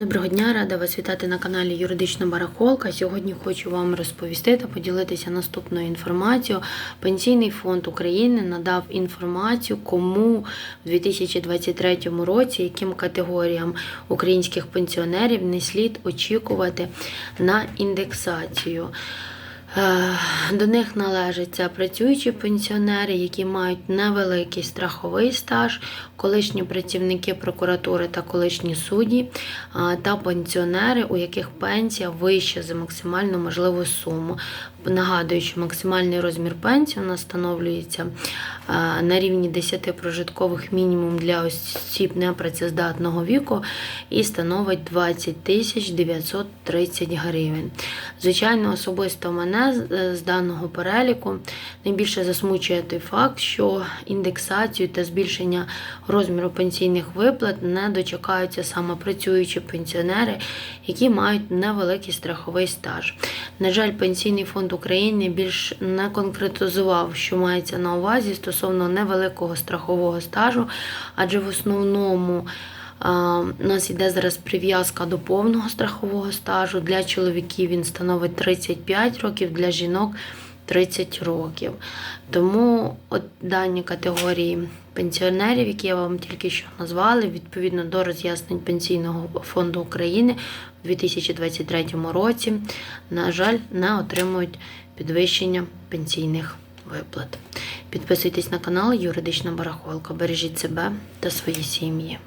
Доброго дня, рада вас вітати на каналі Юридична Барахолка. Сьогодні хочу вам розповісти та поділитися наступною інформацією. Пенсійний фонд України надав інформацію, кому в 2023 році, яким категоріям українських пенсіонерів не слід очікувати на індексацію. Е, До них належаться працюючі пенсіонери, які мають невеликий страховий стаж, колишні працівники прокуратури та колишні судді, та пенсіонери, у яких пенсія вища за максимальну можливу суму. Нагадую, що максимальний розмір пенсії у нас встановлюється е, на рівні 10 прожиткових мінімум для осіб непрацездатного віку і становить 20 тисяч 930 гривень. Звичайно, особисто мене з- е, з даного переліку найбільше засмучує той факт, що індексацію та збільшення розміру пенсійних виплат не дочекаються саме працюючі пенсіонери, які мають невеликий страховий стаж. На жаль, Пенсійний фонд України більш не конкретизував, що мається на увазі стосовно невеликого страхового стажу, адже в основному У нас йде зараз прив'язка до повного страхового стажу. Для чоловіків він становить 35 років, для жінок 30 років. Тому от дані категорії пенсіонерів, які я вам тільки що назвали, відповідно до роз'яснень Пенсійного фонду України у 2023 році, на жаль, не отримують підвищення пенсійних виплат. Підписуйтесь на канал Юридична Барахолка. Бережіть себе та свої сім'ї.